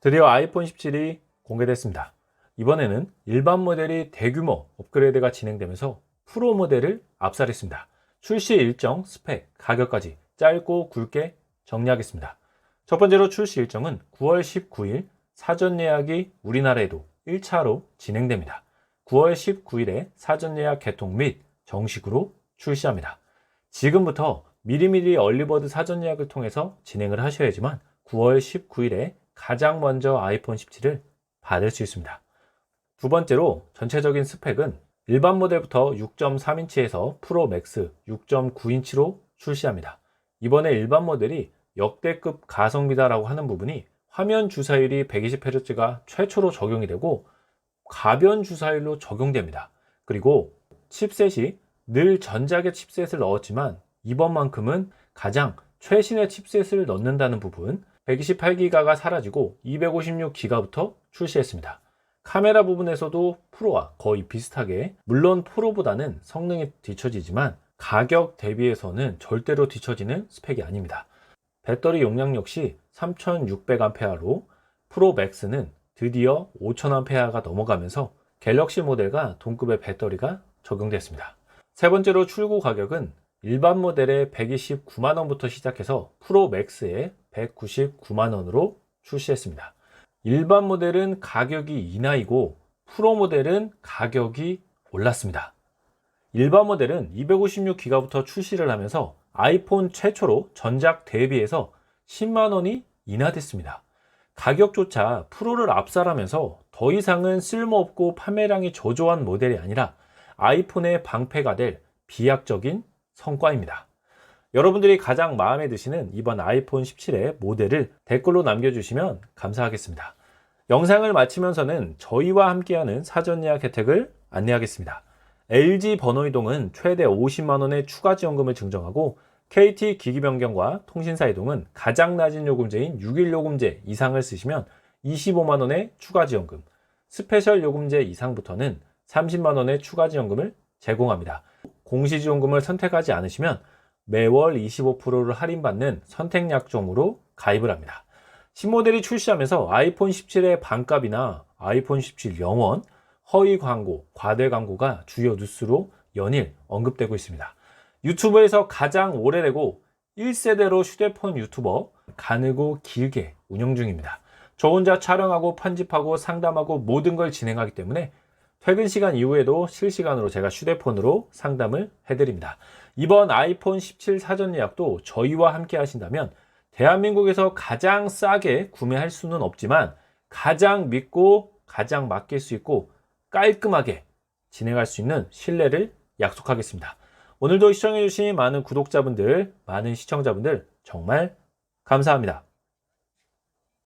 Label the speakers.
Speaker 1: 드디어 아이폰 17이 공개됐습니다. 이번에는 일반 모델이 대규모 업그레이드가 진행되면서 프로 모델을 압살했습니다. 출시 일정, 스펙, 가격까지 짧고 굵게 정리하겠습니다. 첫 번째로 출시 일정은 9월 19일 사전 예약이 우리나라에도 1차로 진행됩니다. 9월 19일에 사전 예약 개통 및 정식으로 출시합니다. 지금부터 미리미리 얼리버드 사전 예약을 통해서 진행을 하셔야지만 9월 19일에 가장 먼저 아이폰 17을 받을 수 있습니다. 두 번째로 전체적인 스펙은 일반 모델부터 6.3인치에서 프로 맥스 6.9인치로 출시합니다. 이번에 일반 모델이 역대급 가성비다라고 하는 부분이 화면 주사율이 120Hz가 최초로 적용이 되고 가변 주사율로 적용됩니다. 그리고 칩셋이 늘 전작의 칩셋을 넣었지만 이번만큼은 가장 최신의 칩셋을 넣는다는 부분 128기가가 사라지고 256기가부터 출시했습니다. 카메라 부분에서도 프로와 거의 비슷하게 물론 프로보다는 성능이 뒤처지지만 가격 대비해서는 절대로 뒤처지는 스펙이 아닙니다. 배터리 용량 역시 3600A로 프로 맥스는 드디어 5000A가 넘어가면서 갤럭시 모델과 동급의 배터리가 적용됐습니다. 세 번째로 출고 가격은 일반 모델의 129만원부터 시작해서 프로 맥스의 199만 원으로 출시했습니다. 일반 모델은 가격이 인하이고 프로 모델은 가격이 올랐습니다. 일반 모델은 256기가부터 출시를 하면서 아이폰 최초로 전작 대비해서 10만 원이 인하됐습니다. 가격조차 프로를 압살하면서 더 이상은 쓸모없고 판매량이 저조한 모델이 아니라 아이폰의 방패가 될 비약적인 성과입니다. 여러분들이 가장 마음에 드시는 이번 아이폰 17의 모델을 댓글로 남겨주시면 감사하겠습니다. 영상을 마치면서는 저희와 함께하는 사전 예약 혜택을 안내하겠습니다. LG 번호이동은 최대 50만원의 추가 지원금을 증정하고 KT 기기 변경과 통신사 이동은 가장 낮은 요금제인 6일 요금제 이상을 쓰시면 25만원의 추가 지원금, 스페셜 요금제 이상부터는 30만원의 추가 지원금을 제공합니다. 공시지원금을 선택하지 않으시면 매월 25%를 할인받는 선택 약정으로 가입을 합니다. 신모델이 출시하면서 아이폰 17의 반값이나 아이폰 17 영원, 허위 광고, 과대 광고가 주요 뉴스로 연일 언급되고 있습니다. 유튜브에서 가장 오래되고 1세대로 휴대폰 유튜버 가늘고 길게 운영 중입니다. 저 혼자 촬영하고 편집하고 상담하고 모든 걸 진행하기 때문에 퇴근 시간 이후에도 실시간으로 제가 휴대폰으로 상담을 해드립니다. 이번 아이폰 17 사전 예약도 저희와 함께 하신다면 대한민국에서 가장 싸게 구매할 수는 없지만 가장 믿고 가장 맡길 수 있고 깔끔하게 진행할 수 있는 신뢰를 약속하겠습니다. 오늘도 시청해주신 많은 구독자분들, 많은 시청자분들 정말 감사합니다.